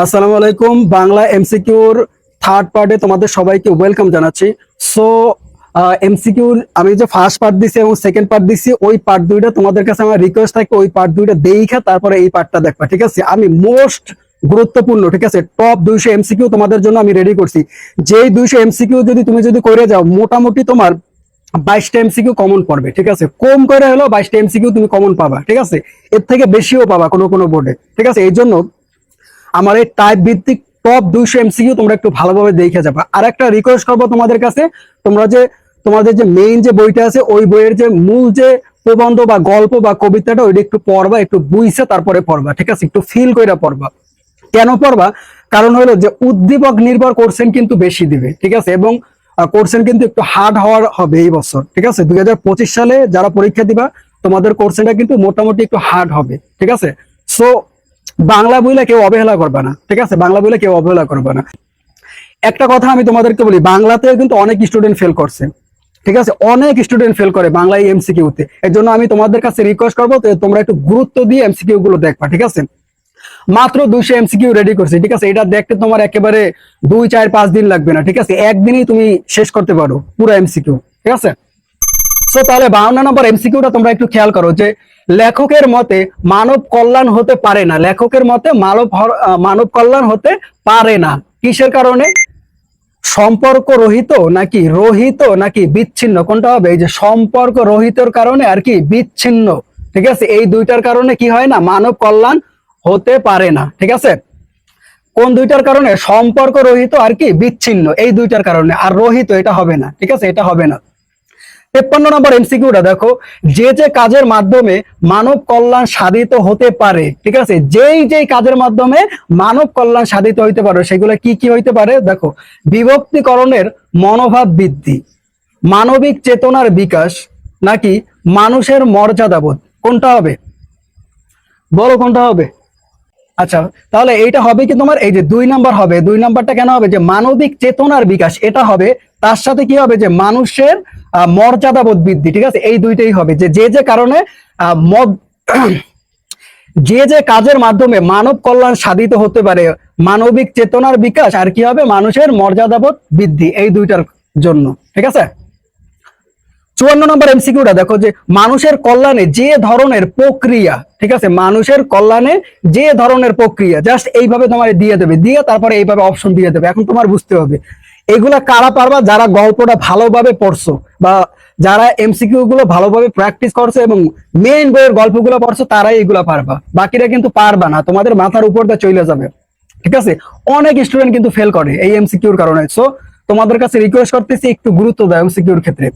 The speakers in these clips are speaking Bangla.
আসসালামু আলাইকুম, বাংলা এমসিকিউর থার্ড পার্টে তোমাদের সবাইকে ওয়েলকাম জানাচ্ছি। সো এমসিকিউর আমি যে ফার্স্ট পার্ট দিছি এবং সেকেন্ড পার্ট দিছি, ওই পার্ট দুইটা তোমাদের কাছে আমার রিকোয়েস্ট থাকে, ওই পার্ট দুইটা দেখা তারপরে এই পার্টটা দেখবা, ঠিক আছে? আমি মোস্ট গুরুত্বপূর্ণ, ঠিক আছে? টপ দুইশো এমসিকিউ তোমাদের জন্য আমি রেডি করছি। যেই দুইশো এমসিকিউ যদি তুমি যদি করে যাও, মোটামুটি তোমার বাইশটা এমসিকিউ কমন পড়বে, ঠিক আছে? কম করে হলেও বাইশটা এমসিকিউ তুমি কমন পাবা, ঠিক আছে? এর থেকে বেশিও পাবা কোনো কোনো বোর্ডে ঠিক আছে? এই জন্য আমার এই টাইপ ভিত্তিক টপ দুইশো এমসিকিউ তোমরা একটু ভালোভাবে দেখে যাবা। আর একটা রিকোয়েস্ট করব তোমাদের কাছে। তোমরা যে, তোমাদের যে মেইন যে বইটা আছে, ওই বইয়ের যে মূল যে প্রবন্ধ বা গল্প বা কবিতাটা, ওইটা একটু পড়বা, একটু বুঝছে তারপরে পড়বা, ঠিক আছে? একটু ফিল করে পড়বা। কেন পড়বা? কারণ হলো যে উদ্দীপক নির্ভর কোর্সেন কিন্তু বেশি দিবে, ঠিক আছে? এবং কোর্সেন কিন্তু একটু হার্ড হওয়ার হবে এই বছর, ঠিক আছে? দুই হাজার পঁচিশ সালে যারা পরীক্ষা দিবা, তোমাদের কোর্সেনটা কিন্তু মোটামুটি একটু হার্ড হবে, ঠিক আছে? সো বাংলা বইলে কেউ অবহেলা করবে না, ঠিক আছে? বাংলা বইলে কেউ অবহেলা করবে না। একটা কথা আমি তোমাদেরকে বলি বাংলাতে কিন্তু অনেক স্টুডেন্ট ফেল করছে, ঠিক আছে? অনেক স্টুডেন্ট ফেল করে বাংলায় এমসিকিউতে এর জন্য আমি তোমাদের কাছে রিকোয়েস্ট করব তোমরা একটু গুরুত্ব দিয়ে এমসিকিউ গুলো দেখবা, ঠিক আছে? মাত্র দুইশো এমসিকিউ রেডি করছি, ঠিক আছে? এটা দেখতে তোমার একেবারে দুই, চার, পাঁচ দিন লাগবে না, ঠিক আছে? একদিনই তুমি শেষ করতে পারো পুরো এমসিকিউ ঠিক আছে? সো তাহলে বাউন্ন নম্বর এমসিকিউটা তোমরা একটু খেয়াল করো যে লেখকের মতে মানব কল্যাণ হতে পারে না। লেখকের মতে মানব মানব কল্যাণ হতে পারে না। কিসের কারণে? সম্পর্ক রহিত নাকি রহিত নাকি বিচ্ছিন্ন? কোনটা হবে? এই যে সম্পর্ক রহিতর কারণে আর কি বিচ্ছিন্ন। ঠিক আছে? এই দুইটার কারণে কি হয় না? মানব কল্যাণ হতে পারে না। ঠিক আছে? কোন দুইটার কারণে? সম্পর্ক রহিত আর কি বিচ্ছিন্ন। এই দুইটার কারণে। আর রহিত এটা হবে না। ঠিক আছে? এটা হবে না। তেপ্পান্ন নম্বর এমসিকিউটা দেখো, যে যে কাজের মাধ্যমে মানব কল্যাণ সাধিত হতে পারে, ঠিক আছে? যেই যেই কাজের মাধ্যমে মানব কল্যাণ সাধিত হইতে পারে, সেগুলো কি কি হইতে পারে? দেখো, বিভক্তিকরণের মনোভাব বৃদ্ধি, মানবিক চেতনার বিকাশ, নাকি মানুষের মর্যাদাবোধ, কোনটা হবে? বলো কোনটা হবে? আচ্ছা তাহলে এইটা হবে কি তোমার? এই যে দুই নাম্বার হবে, দুই নাম্বারটা কেন হবে? যে মানবিক চেতনার বিকাশ, এটা হবে, তার সাথে কি হবে? যে মানুষের মর্যাদাবোধ বৃদ্ধি ঠিক আছে? এই দুইটাই হবে। যে যে যে কারণে আহ, যে যে কাজের মাধ্যমে মানব কল্যাণ সাধিত হতে পারে মানবিক চেতনার বিকাশ আর কি হবে? মানুষের মর্যাদাবোধ বৃদ্ধি এই দুইটার জন্য ঠিক আছে? চুয়ান্ন নম্বর এমসিকিউটা দেখো যে মানুষের কল্যাণে যে ধরনের প্রক্রিয়া ঠিক আছে? মানুষের কল্যাণে যে ধরনের প্রক্রিয়া জাস্ট এইভাবে তোমার দিয়ে দেবে দিয়ে তারপরে এইভাবে অপশন দিয়ে দেবে। এখন তোমার বুঝতে হবে এগুলা কারা পারবা? যারা গল্পটা ভালোভাবে পড়ছো। বা যারা এমসিকিউ গুলো ভালোভাবে প্র্যাকটিস করছ এবং মেইন বইয়ের গল্পগুলো পড়ছো, তারাই এগুলা পারবা। বাকিরা কিন্তু পারবা না, তোমাদের মাথার উপর দিয়ে চলে যাবে। ঠিক আছে? অনেক স্টুডেন্ট কিন্তু ফেল করে এই এমসিকিউর কারণে। সো তোমাদের কাছে রিকোয়েস্ট করতেছি একটু গুরুত্ব দাও এমসিকিউর ক্ষেত্রে।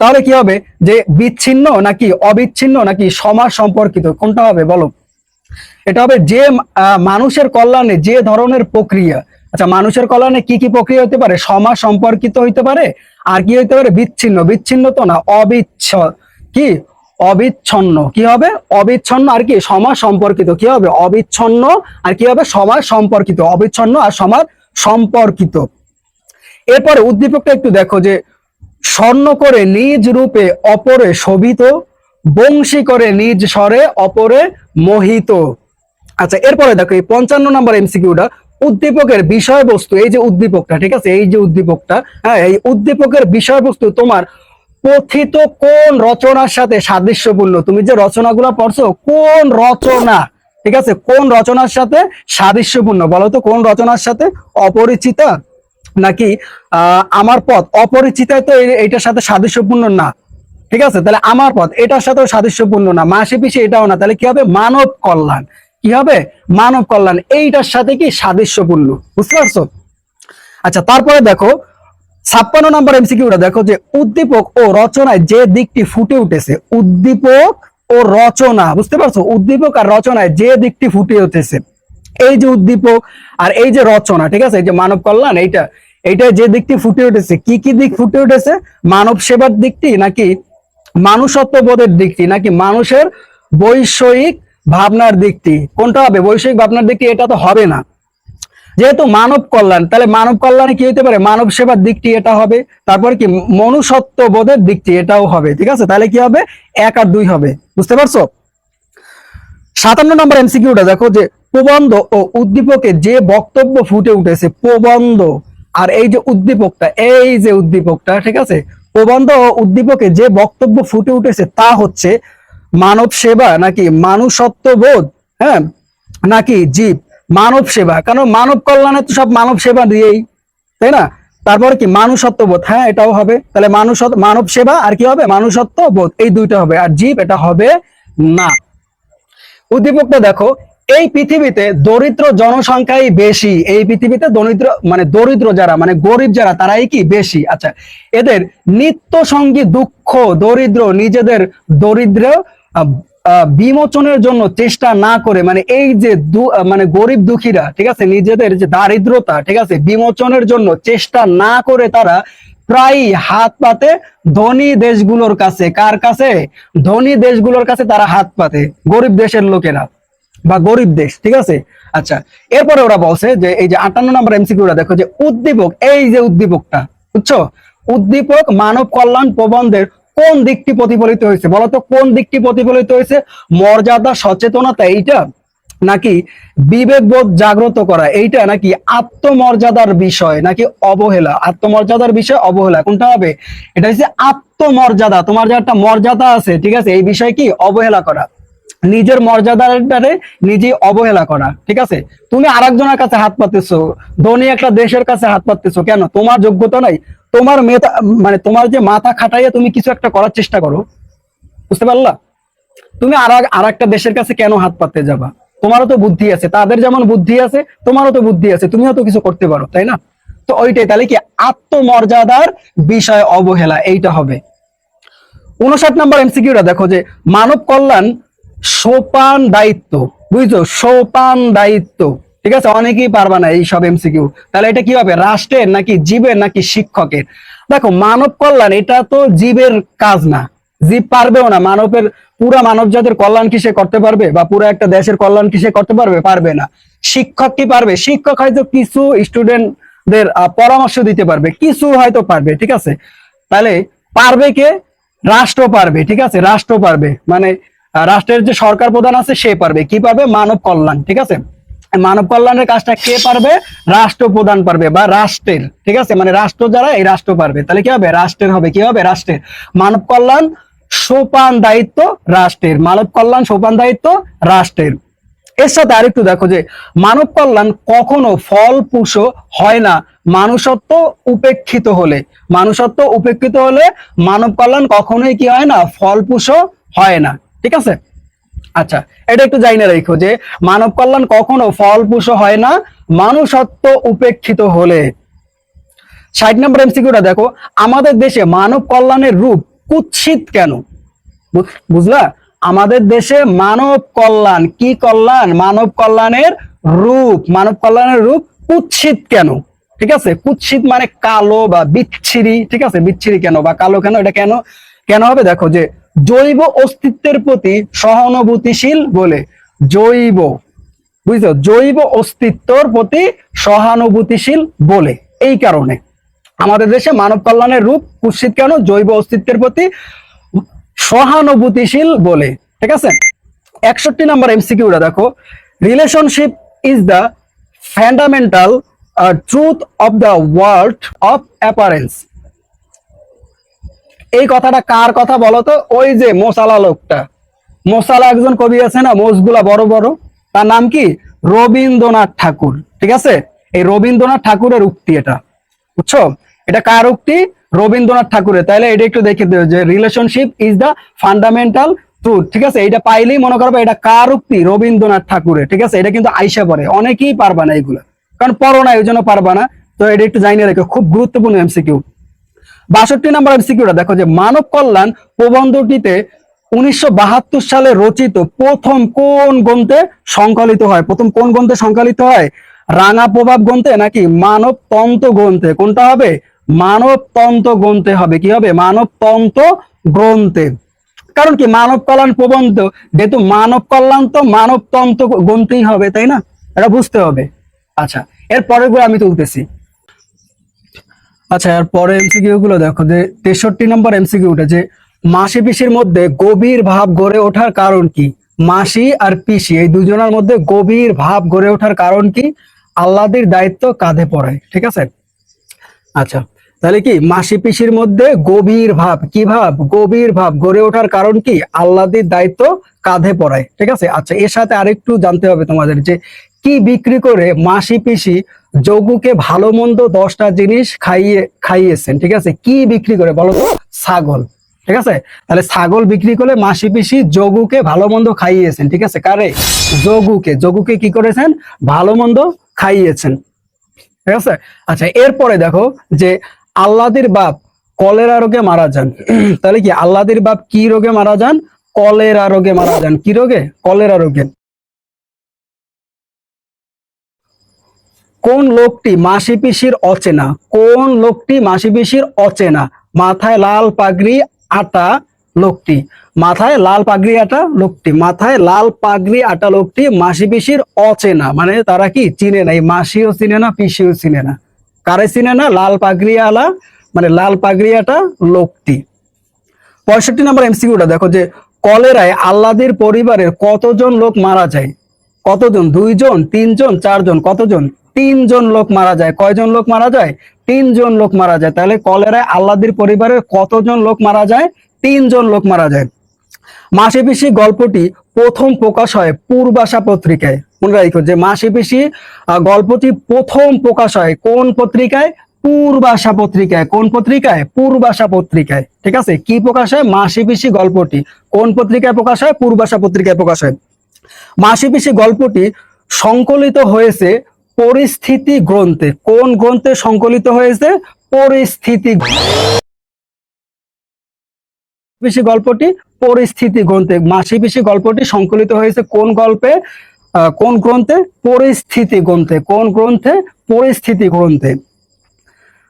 তাহলে কি হবে? যে বিচ্ছিন্ন নাকি অবিচ্ছিন্ন নাকি সমাজ সম্পর্কিত, কোনটা হবে বলো? এটা হবে যে মানুষের কল্যাণে যে ধরনের প্রক্রিয়া আচ্ছা মানুষের কল্যাণে কি কি প্রক্রিয়া হতে পারে? সমাজ সম্পর্কিত হইতে পারে, আর কি হইতে পারে? বিচ্ছিন্ন। বিচ্ছিন্ন তো না, অবিচ্ছ, কি? অবিচ্ছন্ন। কি হবে? অবিচ্ছন্ন আর কি? সমাজ সম্পর্কিত। কি হবে? অবিচ্ছন্ন আর কি হবে? সমাজ সম্পর্কিত। অবিচ্ছন্ন আর সমাজ সম্পর্কিত। এরপরে উদ্দীপকটা একটু দেখো যে, স্বর্ণ করে নিজ রূপে অপরে শোভিত, বংশী করে নিজ স্বরে অপরে মোহিত। আচ্ছা এরপরে দেখো এই পঞ্চান্ন নম্বর এমসিকিউটা উদ্দীপকের বিষয়বস্তু, এই যে উদ্দীপকটা, ঠিক আছে? এই যে উদ্দীপকটা হ্যাঁ এই উদ্দীপকের বিষয়বস্তু তোমার কথিত কোন রচনার সাথে সাদৃশ্যপূর্ণ? তুমি যে রচনাগুলো পড়ছো, কোন রচনা, ঠিক আছে? কোন রচনার সাথে সাদৃশ্যপূর্ণ? বলো তো, কোন রচনার সাথে অপরিচিতা নাকি আমার পথ? অপরিচিতায় তো এইটার সাথে সাদৃশ্যপূর্ণ না, ঠিক আছে? তাহলে আমার পথ, এটার সাথেও সাদৃশ্যপূর্ণ না, মাসে পিসে এটাও না। তাহলে কি হবে? মানব কল্যাণ। কি হবে? মানব কল্যাণ। এইটার সাথে কি সাদৃশ্যপূর্ণ? বুঝতে পারছ? আচ্ছা তারপরে দেখো, ছাপ্পান্ন নম্বর এমসিকিউটা দেখো যে উদ্দীপক ও রচনায় যে দিকটি ফুটে উঠেছে, উদ্দীপক ও রচনা, বুঝতে পারছ? উদ্দীপক আর রচনায় যে দিকটি ফুটে উঠেছে, এই যে উদ্দীপক আর এই যে রচনা, ঠিক আছে? এই যে মানব কল্যাণ, এইটা এইটা যে দিকটি ফুটে উঠেছে, কি কি দিক ফুটে উঠেছে? মানব সেবার দিকটি নাকি মানুষত্ববোধের দিকটি, নাকি মানুষের বৈষয়িক ভাবনার দিকটি কোনটা হবে? বৈষয়িক ভাবনার দিকটি এটা তো হবে না। যেহেতু মানব কল্যাণ, তাহলে মানব কল্যাণে কি হতে পারে? মানব সেবার দিকটি এটা হবে। তারপর কি? মনুষ্যত্ব বোধের দিকটি এটাও হবে, ঠিক আছে? তাহলে কি হবে? এক আর দুই হবে। বুঝতে পারছ? সাতান্ন নম্বর এমসিকিউটা দেখো যে, প্রবন্ধ ও উদ্দীপকে যে বক্তব্য ফুটে উঠেছে, প্রবন্ধ, আর এই যে উদ্দীপকটা, এই যে উদ্দীপকটা, ঠিক আছে? প্রবন্ধ ও উদ্দীপকে যে বক্তব্য ফুটে উঠেছে, তা হচ্ছে মানব সেবা নাকি মানুষত্ববোধ হ্যাঁ নাকি জীব? মানব সেবা কারণ মানব কল্যাণে তো সব মানব সেবা দিয়েই, তাই না? তারপরে কি মানুষত্ববোধ? হ্যাঁ এটাও হবে। তাহলে মানুষ মানব সেবা আর কি হবে? মানুষত্ববোধ, এই দুইটা হবে। আর জীব, এটা হবে না। উদ্দীপকটা দেখো, এই পৃথিবীতে দরিদ্র জনসংখ্যাই বেশি। এই পৃথিবীতে দরিদ্র মানে দরিদ্র যারা মানে গরিব যারা, তারাই কি বেশি? আচ্ছা এদের নিত্য সঙ্গী দুঃখ, দরিদ্র, নিজেদের দরিদ্র বিমোচনের জন্য চেষ্টা না করে মানে এই যে মানে গরিব দুঃখীরা, ঠিক আছে, নিজেদের যে দারিদ্রতা, ঠিক আছে, বিমোচনের জন্য চেষ্টা না করে তারা প্রায় হাত পাতে ধনী দেশগুলোর কাছে। কার কাছে? ধনী দেশগুলোর কাছে তারা হাত পাতে, গরিব দেশের লোকেরা বা গরিব দেশ, ঠিক আছে? আচ্ছা এরপরে ওরা বলছে যে, এই যে আটান্ন নম্বর এমসিকিউটা দেখো যে উদ্দীপক, এই যে উদ্দীপকটা, বুঝছ? উদ্দীপক মানব কল্যাণ প্রবন্ধের কোন দিকটি প্রতিফলিত হয়েছে? বলতো কোন দিকটি প্রতিফলিত হয়েছে? মর্যাদা, সচেতনতা এইটা নাকি বিবেকবোধ জাগ্রত করা? এইটা নাকি আত্মমর্যাদার বিষয়, নাকি অবহেলা? আত্মমর্যাদার বিষয়, অবহেলা। কোনটা হবে? এটা হচ্ছে আত্মমর্যাদা। তোমার যে একটা মর্যাদা আছে, ঠিক আছে, এই বিষয় কি? অবহেলা করা। নিজের মর্যাদাটারে নিজেই অবহেলা করা, ঠিক আছে? তুমি আরেকজনের কাছে হাত পাতেছো, ধনী একটা দেশের কাছে হাত পাতেছো, কেন? তোমার যোগ্যতা নাই। তোমার মেধা মানে তোমার যে মাথা খাটাইয়া তুমি কিছু একটা করার চেষ্টা করো, বুঝতে পারলা? তুমি আর একটা দেশের কাছে কেন হাত পাততে যাবা? তোমারও তো বুদ্ধি আছে, তাদের যেমন বুদ্ধি আছে, তোমারও তো বুদ্ধি আছে, তুমিও তো কিছু করতে পারো, তাই না? তো ওইটাই, তাহলে কি আত্মমর্যাদার বিষয় অবহেলা, এইটা হবে। উনষাট নম্বর এমসিকিউটা দেখো যে, মানব কল্যাণ সোপান দায়িত্ব, বুঝছ? সোপান দায়িত্ব। ঠিক আছে? অনেকেই পারবা না এই সব এমসিকিউ তাহলে এটা কি হবে রাষ্ট্রের নাকি জীবের নাকি শিক্ষকের? দেখো, মানব কল্যাণ, এটা তো জীবের কাজ না। জীব পারবেও না। মানবের, পুরা মানব জাতির কল্যাণ কি সে করতে পারবে? বা পুরো একটা দেশের কল্যাণ কি সে করতে পারবে? পারবে না। শিক্ষক কি পারবে? শিক্ষক হয়তো কিছু স্টুডেন্টদের পরামর্শ দিতে পারবে। কিছু হয়তো পারবে, ঠিক আছে? তাহলে পারবে কে? রাষ্ট্র পারবে, ঠিক আছে? রাষ্ট্র পারবে। মানে রাষ্ট্রের যে সরকার প্রধান আছে সে পারবে। কি পারবে? মানব কল্যাণ, ঠিক আছে? মানব কল্যাণের কাজটা কে পারবে? রাষ্ট্র প্রধান পারবে বা রাষ্ট্রের, ঠিক আছে? মানে রাষ্ট্র যারা, এই রাষ্ট্র পারবে। তাহলে কি হবে? রাষ্ট্রের হবে। কি হবে? রাষ্ট্রের। মানব কল্যাণ, সোপান দায়িত্ব, রাষ্ট্রের। মানব কল্যাণ, সোপান দায়িত্ব, রাষ্ট্রের। এর সাথে আরেকটু দেখো যে, মানব কল্যাণ কখনো ফলপ্রস হয় না। মানুষত্ব উপেক্ষিত হলে। মানুষত্ব উপেক্ষিত হলে মানব কল্যাণ কখনোই কি হয় না? ফলপ্রস হয় না। ঠিক আছে? আচ্ছা এটা একটু জাইনে রেখো যে মানব কল্যাণ কখনো ফলপ্রস হয় না, মানুষত্ব উপেক্ষিত হলে। ষাট নম্বর এমসিকিউটা দেখো, আমাদের দেশে মানব কল্যাণের রূপ কুৎসিত কেন? বুঝলা? আমাদের দেশে মানব কল্যাণ, কি কল্যাণ? মানব কল্যাণের রূপ, মানব কল্যাণের রূপ কুৎসিত কেন? ঠিক আছে? কুৎসিত মানে কালো বা বিচ্ছিরি, ঠিক আছে? বিচ্ছিরি কেন বা কালো কেন? এটা কেন? কেন হবে? দেখো যে জৈব অস্তিত্বের প্রতি সহানুভূতিশীল বলে। জৈব, বুঝছ? জৈব অস্তিত্বর প্রতি সহানুভূতিশীল বলে, এই কারণে। আমাদের দেশে মানব কল্যাণের রূপ কুৎসিত কেন? জৈব অস্তিত্বের প্রতি সহানুভূতিশীল বলে, ঠিক আছে? একষট্টি নম্বর এমসিকিউটা দেখো। Relationship is the fundamental truth of the world of appearance এই কথাটা কার কথা বলতো? ওই যে মোসালা লোকটা। মোসালা একজন কবি আছে না মোষগুলা বড় বড়। তার নাম কি? রবীন্দ্রনাথ ঠাকুর। ঠিক আছে? এই রবীন্দ্রনাথ ঠাকুরের উক্তি এটা। বুঝছ? এটা কার উক্তি? রবীন্দ্রনাথ ঠাকুরের। তাহলে এটা একটু দেখে দিও যে relationship is the fundamental truth ঠিক আছে? এটা পাইলেই মনে করবে এটা কার উক্তি? রবীন্দ্রনাথ ঠাকুরের। ঠিক আছে? এটা কিন্তু আইসা পড়ে অনেকেই পারবা না এগুলো। কারণ পড়ো না, এই জন্য পারবা না। তো এটা একটু জানিয়ে রেখো। খুব গুরুত্বপূর্ণ এমসিকিউ বাষট্টি নম্বর এমসিকিউটা দেখো যে মানব কল্যাণ প্রবন্ধটিতে উনিশশো বাহাত্তর সালে রচিত প্রথম কোন গ্রন্থে সংকলিত হয়? প্রথম কোন গ্রন্থে সংকলিত হয়? রাঙা প্রভাব গ্রন্থে নাকি মানব তন্ত্র গ্রন্থে? কোনটা হবে? মানব তন্ত্র গ্রন্থে হবে। কি হবে? মানব তন্ত্র গ্রন্থে। কারণ কি? মানব কল্যাণ প্রবন্ধ, যেহেতু মানব কল্যাণ তো মানব তন্ত্র গ্রন্থেই হবে, তাই না? এটা বুঝতে হবে। আচ্ছা এরগুলো আমি তুলতেছি। আচ্ছা আর পরে এমসিকিউ গুলো দেখো, যে তেষট্টি নম্বর এমসিকিউটা যে মাসি পিসির মধ্যে গভীর ভাব গড়ে ওঠার কারণ কি? মাসি আর পিসি, এই দুজনের মধ্যে গভীর ভাব গড়ে ওঠার কারণ কি? আল্লাদের দায়িত্ব কাঁধে পড়ায় ঠিক আছে? আচ্ছা তাহলে কি, মাসি পিসির মধ্যে গভীর ভাব, কি ভাব? গভীর ভাব গড়ে ওঠার কারণ কি? আল্লাদের দায়িত্ব কাঁধে পড়ায়, ঠিক আছে? আচ্ছা এর সাথে আরেকটু জানতে হবে তোমাদের, যে কি বিক্রি করে মাসি পিসি যোগুকে ভালো মন্দ দশটা জিনিস খাইয়ে, খাইয়েছেন, ঠিক আছে? কি বিক্রি করে বলো তো? ছাগল, ঠিক আছে? তাহলে ছাগল বিক্রি করে মাসি পিসি যোগুকে ভালো মন্দ খাইয়েছেন, ঠিক আছে? কারে? যোগুকে। যোগুকে কি করেছেন? ভালো মন্দ খাইয়েছেন, ঠিক আছে? আচ্ছা এরপরে দেখো যে আল্লাদির বাপ কলেরা রোগে মারা যান। তাহলে কি আল্লাদির বাপ কি রোগে মারা যান? কলেরা রোগে মারা যান। কি রোগে? কলেরা রোগে। কোন লোকটি মাসি পিসির অচেনা? কোন লোকটি মাসি পিসির অচেনা? মাথায় লাল পাগড়ি আটা লোকটি। মাথায় লাল পাগড়ি আটা লোকটি। মাথায় লাল পাগড়ি আটা লোকটি মাসি পিসির অচেনা। মানে তারা কি চিনে না? এই মাসিও চিনে না, পিসিও চিনে না। কারে চিনে না? লাল পাগড়ি আলা মানে লাল পাগড়ি আটা লোকটি। পঁয়ষট্টি নম্বর এমসিকিউটা দেখো যে, কলেরায় আল্লাদের পরিবারের কতজন লোক মারা যায়? কতজন? দুইজন, তিনজন, চারজন, কতজন? তিনজন লোক মারা যায়। কয়জন লোক মারা যায়? তিনজন লোক মারা যায়। তাহলে কলেরায় আল্লাদের পরিবারের কতজন লোক মারা যায়? তিনজন লোক মারা যায়। মাসে পিসি গল্পটি প্রথম প্রকাশ হয় পূর্বাশা পত্রিকায়। মনে রাখো যে মাসে পিসি গল্পটি প্রথম প্রকাশ হয় কোন পত্রিকায়? পূর্বাশা পত্রিকায়। কোন পত্রিকায়? পূর্বাশা পত্রিকায়। ঠিক আছে? কি প্রকাশ হয়? মাসি পিসি গল্পটি কোন পত্রিকায় প্রকাশ হয়? পূর্বাশা পত্রিকায় প্রকাশ হয়। মাসি পিসি গল্পটি সংকলিত হয়েছে পরিস্থিতি গ্রন্থে। কোন গ্রন্থে সংকলিত হয়েছে? পরিস্থিতি পিসি গল্পটি পরিস্থিতি গ্রন্থে। মাসি পিসি গল্পটি সংকলিত হয়েছে কোন গল্পে? কোন গ্রন্থে? পরিস্থিতি গ্রন্থে। কোন গ্রন্থে? পরিস্থিতি গ্রন্থে।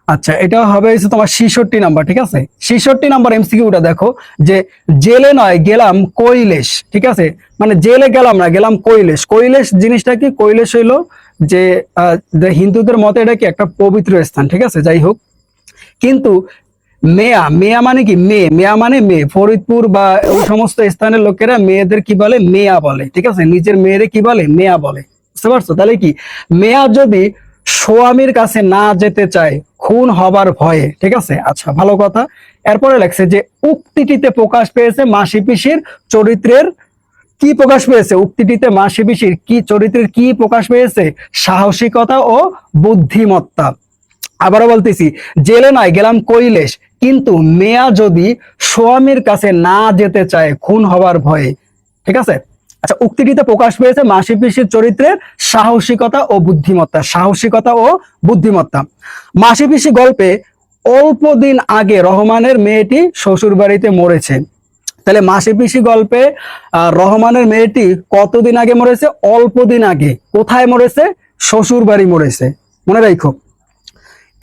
আচ্ছা এটা হবে হচ্ছে তোমার ছিষট্টি নাম্বার, ঠিক আছে? ছিষট্টি নাম্বার এমসিকিউটা দেখো, যে জেলে নয়, গেলাম কৈলেশ, ঠিক আছে? মানে জেলে গেলাম না, গেলাম কৈলেশ। কৈলেশ জিনিসটা কি? কৈলেশ হইল যে হিন্দুদের মতে এটা কি একটা পবিত্র স্থান, ঠিক আছে? যাই হোক। কিন্তু মেয়া মেয়া মানে কি? মেয়ে মেয়া মানে মেয়ে ফরিদপুর বা ওই সমস্ত স্থানের লোকেরা মেয়েদের কি বলে? মেয়া বলে, ঠিক আছে? নিজের মেয়েরে কি বলে? মেয়া বলে। বুঝতে পারছ? তাহলে কি? মেয়া যদি স্বামীর কাছে না যেতে চায়, খুন হবার ভয়ে, ঠিক আছে? আচ্ছা ভালো কথা। এরপরে লেখছে যে, উক্তিটিতে প্রকাশ পেয়েছে মাসি পিসির চরিত্রের কি প্রকাশ পেয়েছে? উক্তিটিতে মাসি পিসির কি চরিত্রের কি প্রকাশ পেয়েছে? সাহসিকতা ও বুদ্ধিমত্তা। আবারও বলতেছি, জেলে নয় গেলাম কৈলেশ। কিন্তু মেয়া যদি স্বামীর কাছে না যেতে চায়, খুন হবার ভয়ে, ঠিক আছে? আচ্ছা উক্তিটিতে প্রকাশ পেয়েছে মাসি পিসির চরিত্রের সাহসিকতা ও বুদ্ধিমত্তা, সাহসিকতা ও বুদ্ধিমত্তা। মাসি পিসি গল্পে অল্প দিন আগে রহমানের মেয়েটি শ্বশুর বাড়িতে মরেছে। তাহলে মাসি পিসি গল্পে রহমানের মেয়েটি কতদিন আগে মরেছে? অল্প দিন আগে। কোথায় মরেছে? শ্বশুর বাড়ি মরেছে। মনে রাখো।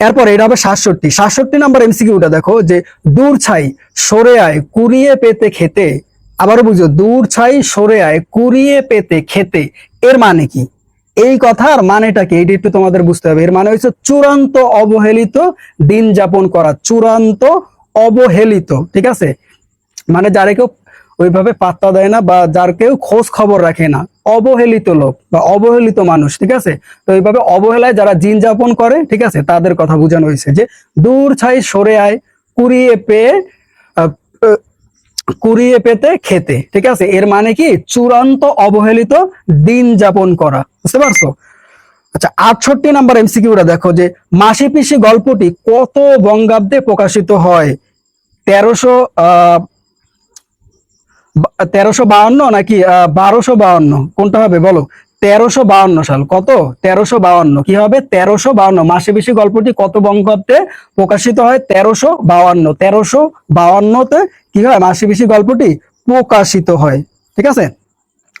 এরপর এটা হবে সাতষট্টি। সাতষট্টি নাম্বার এমসিকিউটা দেখো যে, দূর ছাই, সরে আয়, কুড়িয়ে পেতে খেতে আবারও বুঝো, দূর ছাই সরে আয়, কুড়িয়ে পেতে খেতে। এর মানে কি? এই কথার মানেটা কি? এটা একটু তোমাদের বুঝতে হবে। এর মানে হচ্ছে চূড়ান্ত অবহেলিত দিন যাপন করা, চূড়ান্ত অবহেলিত, ঠিক আছে? মানে যারা কেউ ওইভাবে পাত্তা দেয় না বা যার কেউ খোঁজ খবর রাখে না, অবহেলিত লোক বা অবহেলিত মানুষ, ঠিক আছে? তো এইভাবে অবহেলায় যারা দিন যাপন করে, ঠিক আছে? তাদের কথা বোঝানো হয়েছে যে দূর ছাই সরে আয়, কুড়িয়ে পেয়ে কুড়িয়ে পেতে খেতে, ঠিক আছে? এর মানে কি? চূড়ান্ত অবহেলিত দিন যাপন করা। বুঝতে পারছ? আচ্ছা আটষট্টি নাম্বার এমসিকিউটা দেখো যে, মাসি পিসি গল্পটি কত বঙ্গাব্দে প্রকাশিত হয়? তেরোশো তেরোশো বাউন্ন নাকি বারোশো বাউন্ন? কোনটা হবে বলো? তেরোশো বাউন্ন সাল। কত? তেরোশো বাউন্ন। কি হবে? তেরোশো বাউন্ন। মাসে বেশি গল্পটি কত বঙ্গাব্দে প্রকাশিত হয়? তেরোশো বাউন্ন। তেরোশো বাউন্নতে কি হয়? মাসি বেশি গল্পটি প্রকাশিত হয়। ঠিক আছে?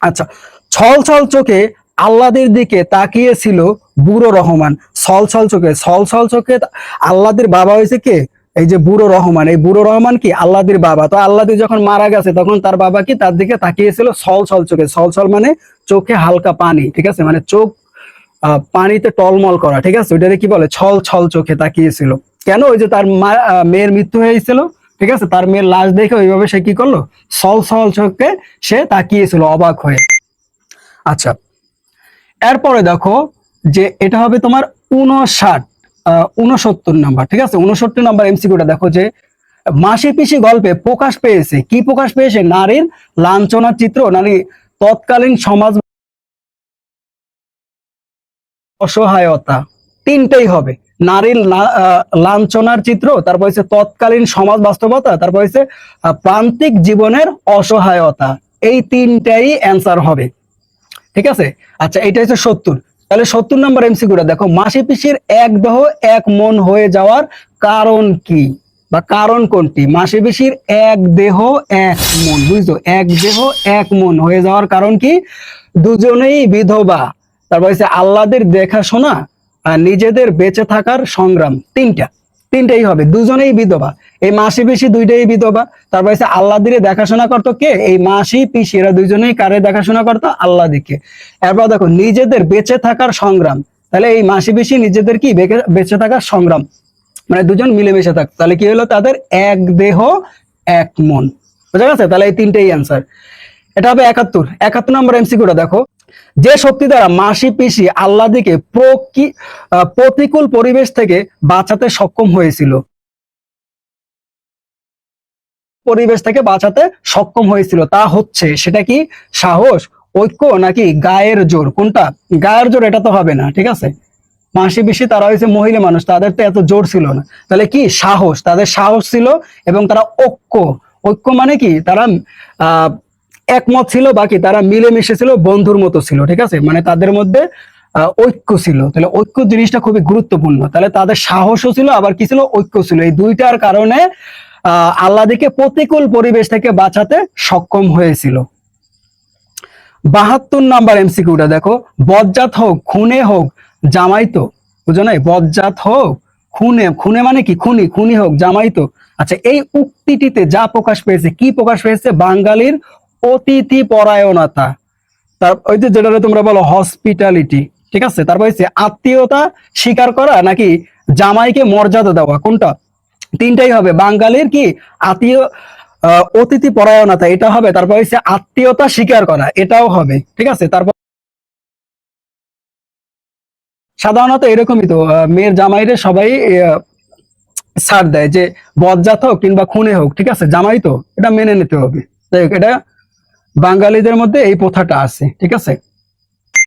আচ্ছা ছল ছল চোখে আল্লাদের দিকে তাকিয়েছিল বুড়ো রহমান। ছল ছল চোখে, ছল ছল চোখে আল্লাদের বাবা হয়েছে কে? এই যে বুড়ো রহমান। এই বুড়ো রহমান কি? আল্লাদির বাবা। তো আল্লাদি যখন মারা গেছে, তখন তার বাবা কি তার দিকে তাকিয়েছিল? ছল ছল চোখে। ছল ছল মানে চোখে হালকা পানি, ঠিক আছে? মানে চোখ পানিতে টলমল করা, ঠিক আছে? ওইটারে কি বলে? ছল ছল চোখে তাকিয়েছিল। কেন? ওই যে তার মেয়ের মৃত্যু হয়েছিল। ঠিক আছে? তার মেয়ের লাশ দেখে ওইভাবে সে কি করল? সল সল চোখে সে তাকিয়েছিল, অবাক হয়ে। আচ্ছা এরপরে দেখো যে এটা হবে তোমার উনষাট উনসত্তর নাম্বার, ঠিক আছে? উনসত্তর নাম্বার এমসিকিউটা দেখো যে মাসি পিসি গল্পে প্রকাশ পেয়েছে। কি প্রকাশ পেয়েছে? নারীর লাঞ্ছনার চিত্র, নারী তৎকালীন সমাজ অসহায়তা। তিনটেই হবে। নারীর লাঞ্ছনার চিত্র, তারপর হচ্ছে তৎকালীন সমাজ বাস্তবতা, তারপর হচ্ছে প্রান্তিক জীবনের অসহায়তা। এই তিনটাই অ্যান্সার হবে। ঠিক আছে? আচ্ছা এটা হচ্ছে সত্তর। তাহলে সত্তর নম্বর এমসিকিউটা দেখো, মাসি পিসির এক দেহ, এক মন হয়ে যাওয়ার কারণ কি? বা কারণ কোনটি? মাসি পিসির এক দেহ, এক মন, বুঝছ? এক দেহ, এক মন হয়ে যাওয়ার কারণ কি? দুজনেই বিধবা। তারপর হচ্ছে আল্লাদের দেখাশোনা নিজেদের বেঁচে থাকার সংগ্রাম, তিনটা। তিনটাই হবে, দুজনেই বিধবা। এই মাসি পিসি দুইটাই বিধবা। তারপর হচ্ছে আল্লাহদিরে দেখাশোনা করতো কে? এই মাসি পিসি, এরা দুজনেই কারে দেখাশোনা করতো? আল্লাহ দিকে। এরপর দেখো, নিজেদের বেঁচে থাকার সংগ্রাম। তাহলে এই মাসি পিসি নিজেদের কি? বেঁচে থাকার সংগ্রাম। মানে দুজন মিলেমিশে থাকতো তাহলে কি হলো? তাদের এক দেহ, এক মন। বুঝা গেছে? তাহলে এই তিনটেই অ্যান্সার এটা হবে একাত্তর। একাত্তর নম্বর এমসিকিউটা দেখো। যে শক্তি দ্বারা মাসি পিসি আল্লাদিকে প্রতিকূল পরিবেশ থেকে বাঁচাতে সক্ষম হয়েছিল। পরিবেশ থেকে বাঁচাতে সক্ষম হয়েছিল। তা হচ্ছে, সেটা কি সাহস, ঐক্য নাকি গায়ের জোর? কোনটা? গায়ের জোর, এটা তো হবে না, ঠিক আছে? মাসি পিসি তারা হয়েছে মহিলা মানুষ, তাদের তো এত জোর ছিল না। তাহলে কি সাহস? তাদের সাহস ছিল এবং তারা ঐক্য। ঐক্য মানে কি? তারা, আহ একমত ছিল, বাকি তারা মিলেমিশে ছিল, বন্ধুর মতো ছিল, ঠিক আছে? মানে তাদের মধ্যে ঐক্য ছিল। তাহলে ঐক্য জিনিসটা খুবই গুরুত্বপূর্ণ। তাহলে তাদের সাহসও ছিল, আবার কি ছিল? ঐক্য ছিল। এই দুইটার কারণে, আহ আল্লাদিকে প্রতিকূল পরিবেশ থেকে বাঁচাতে সক্ষম হয়েছিল। বাহাত্তর নাম্বার এমসিকিউটা দেখো। বজ্জাত হোক, খুনে হোক, জামাই তো। বুঝো নাই? বজ্জাত হোক, খুনে খুনে মানে কি? খুনি খুনি হোক, জামাই তো। আচ্ছা এই উক্তিটিতে যা প্রকাশ পেয়েছে, কি প্রকাশ পেয়েছে? বাঙালির অতিথি পরায়ণতা। তার ওই যে যেটা তোমরা বলো হসপিটালিটি ঠিক আছে? তারপর হচ্ছে আত্মীয়তা স্বীকার করা নাকি জামাইকে মর্যাদা দেওয়া কোনটা? তিনটাই হবে। বাঙালির কি আত্মীয় অতিথি পরায়ণতা এটা হবে। তারপর হচ্ছে আত্মীয়তা স্বীকার করা এটাও হবে ঠিক আছে? তারপর সাধারণত এরকমই তো মেয়ের জামাইরে সবাই ছাড় দেয় যে বজ্জাত হোক কিংবা খুনে হোক ঠিক আছে? জামাই তো এটা মেনে নিতে হবে। যাই হোক, এটা বাঙালিদের মধ্যে এই প্রথাটা আছে, ঠিক আছে?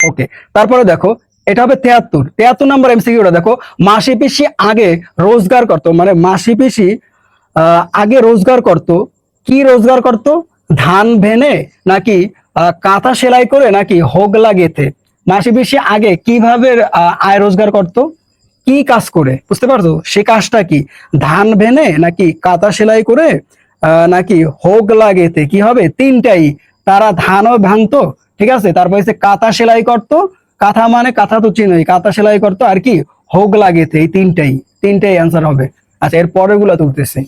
ওকে তারপরে দেখো, এটা হবে তেহাত্তর তেহাত্তর নম্বর এমসিকিউটা দেখো মাসি পিসি আগে রোজগার করতো মানে মাসি পিসি আগে রোজগার করত। কি রোজগার করত? ধান ভেনে নাকি কাঁথা সেলাই করে নাকি হোগলা গেতে মাসি পিসি আগে কীভাবে আয় রোজগার করত? কি কাজ করে, বুঝতে পারছ? সে কাজটা কি? ধান ভেনে নাকি কাঁথা সেলাই করে নাকি হোগ লাগেতে কি হবে? তিনটাই তারা ধানও ভাঙতো, ঠিক আছে? তারপর সে কাঁথা সেলাই করতো। কাঁথা মানে কাঁথা তো চিনোই, কাঁথা সেলাই করতো আর কি হোক লাগেতে এই তিনটাই তিনটাই অ্যান্সার হবে। আচ্ছা এর পরেরগুলা তুলতেছে।